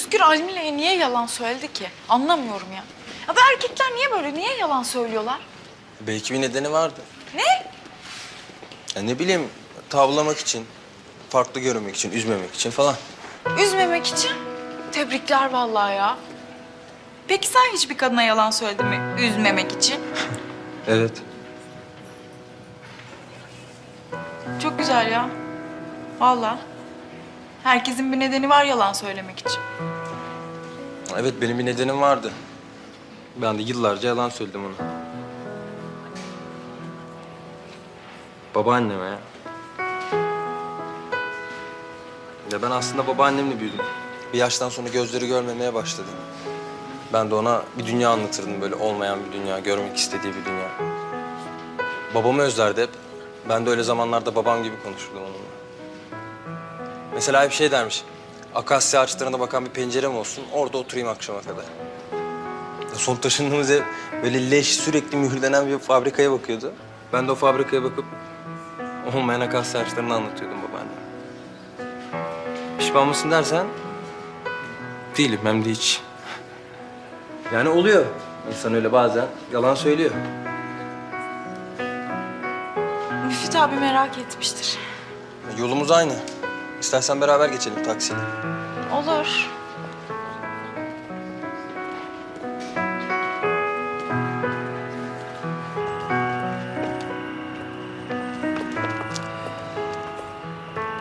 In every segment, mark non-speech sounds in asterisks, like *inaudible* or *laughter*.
Özgür Almile'ye niye yalan söyledi ki? Anlamıyorum ya. Ya bu erkekler niye böyle? Niye yalan söylüyorlar? Belki bir nedeni vardı. Ne? Ya ne bileyim tavlamak için, farklı görünmek için, üzmemek için falan. Üzmemek için? Tebrikler vallahi ya. Peki sen hiçbir kadına yalan söyledin mi? Üzmemek için. *laughs* Evet. Çok güzel ya. Vallahi. Herkesin bir nedeni var yalan söylemek için. Evet benim bir nedenim vardı. Ben de yıllarca yalan söyledim ona. Babaanneme ya. Ya ben aslında babaannemle büyüdüm. Bir yaştan sonra gözleri görmemeye başladı. Ben de ona bir dünya anlatırdım böyle olmayan bir dünya, görmek istediği bir dünya. Babamı özlerdi hep. Ben de öyle zamanlarda babam gibi konuşurdum onunla. Mesela hep şey dermiş. Akasya ağaçlarına bakan bir pencerem olsun. Orada oturayım akşama kadar. Son taşındığımız ev böyle leş sürekli mühürlenen bir fabrikaya bakıyordu. Ben de o fabrikaya bakıp olmayan akasya ağaçlarını anlatıyordum babaanneme. Pişman mısın dersen değilim hem de hiç. Yani oluyor. İnsan öyle bazen yalan söylüyor. Müfit abi merak etmiştir. Yolumuz aynı. İstersen beraber geçelim taksiyle. Olur.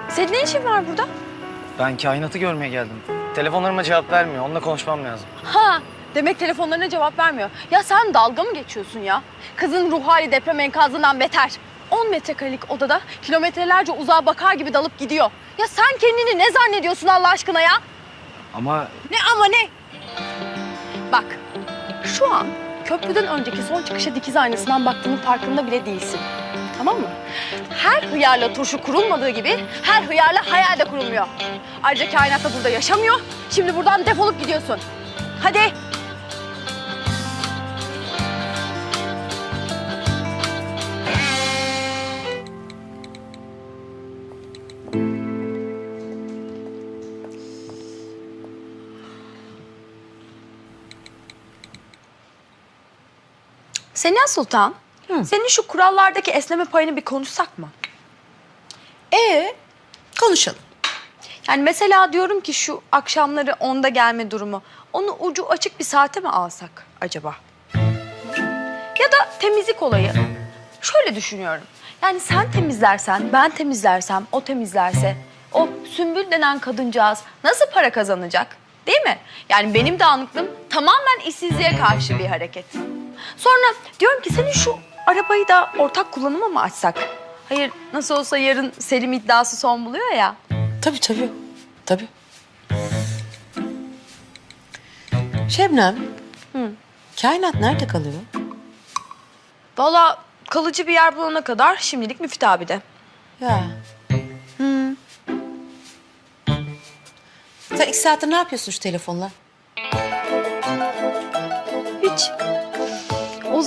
Senin ne işin var burada? Ben kainatı görmeye geldim. Telefonlarıma cevap vermiyor. Onunla konuşmam lazım. Ha, demek telefonlarına cevap vermiyor. Ya sen dalga mı geçiyorsun ya? Kızın ruh hali deprem enkazından beter. 10 metrekarelik odada kilometrelerce uzağa bakar gibi dalıp gidiyor. Ya sen kendini ne zannediyorsun Allah aşkına ya? Ama Ne ama ne? Bak, şu an köprüden önceki son çıkışa dikiz aynasından baktığının farkında bile değilsin. Tamam mı? Her hıyarla turşu kurulmadığı gibi her hıyarla hayal de kurulmuyor. Ayrıca kainat da burada yaşamıyor. Şimdi buradan defolup gidiyorsun. Hadi. Sena Sultan, senin şu kurallardaki esneme payını bir konuşsak mı? Ee, konuşalım. Yani mesela diyorum ki şu akşamları onda gelme durumu. Onu ucu açık bir saate mi alsak acaba? Ya da temizlik olayı. Şöyle düşünüyorum. Yani sen temizlersen, ben temizlersem, o temizlerse... ...o Sümbül denen kadıncağız nasıl para kazanacak? Değil mi? Yani benim dağınıklığım tamamen işsizliğe karşı bir hareket. Sonra diyorum ki senin şu arabayı da ortak kullanıma mı açsak? Hayır, nasıl olsa yarın Selim iddiası son buluyor ya. Tabii tabii. Tabii. Şebnem. Kainat nerede kalıyor? Valla kalıcı bir yer bulana kadar şimdilik Müftü abi de. Ya. Sen iki saattir ne yapıyorsun şu telefonla?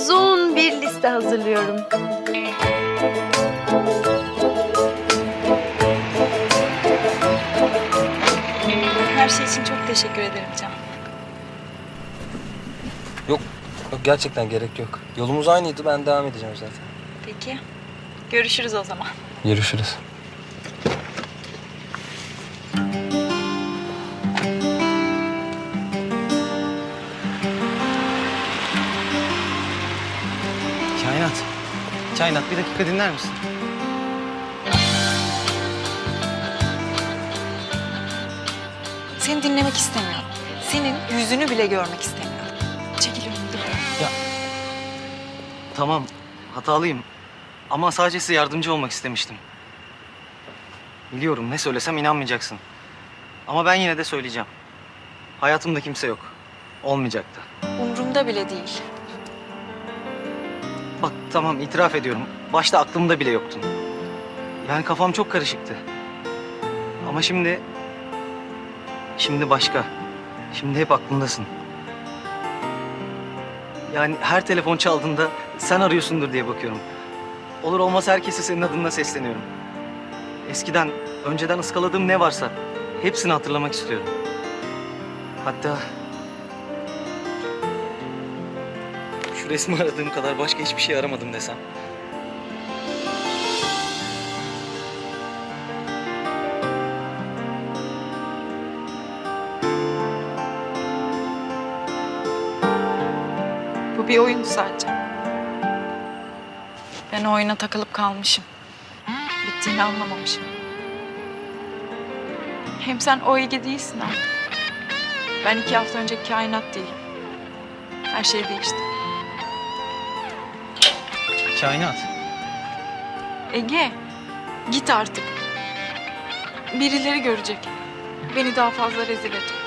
Uzun bir liste hazırlıyorum. Her şey için çok teşekkür ederim Can. Yok, yok gerçekten gerek yok. Yolumuz aynıydı ben devam edeceğim zaten. Peki. Görüşürüz o zaman. Görüşürüz. Kainat bir dakika dinler misin? Seni dinlemek istemiyorum. Senin yüzünü bile görmek istemiyorum. Çekil önümden. Ya tamam hatalıyım. Ama sadece size yardımcı olmak istemiştim. Biliyorum ne söylesem inanmayacaksın. Ama ben yine de söyleyeceğim. Hayatımda kimse yok. Olmayacak da. Umurumda bile değil. Bak tamam itiraf ediyorum. Başta aklımda bile yoktun. Yani kafam çok karışıktı. Ama şimdi... Şimdi başka. Şimdi hep aklımdasın. Yani her telefon çaldığında sen arıyorsundur diye bakıyorum. Olur olmaz herkese senin adınla sesleniyorum. Eskiden, önceden ıskaladığım ne varsa hepsini hatırlamak istiyorum. Hatta şu resmi aradığım kadar başka hiçbir şey aramadım desem. Bu bir oyun sadece. Ben o oyuna takılıp kalmışım. Bittiğini anlamamışım. Hem sen o Ege değilsin artık. Ben iki hafta önce kainat değilim. Her şey değişti. Kainat. Ege, git artık. Birileri görecek. Beni daha fazla rezil etme.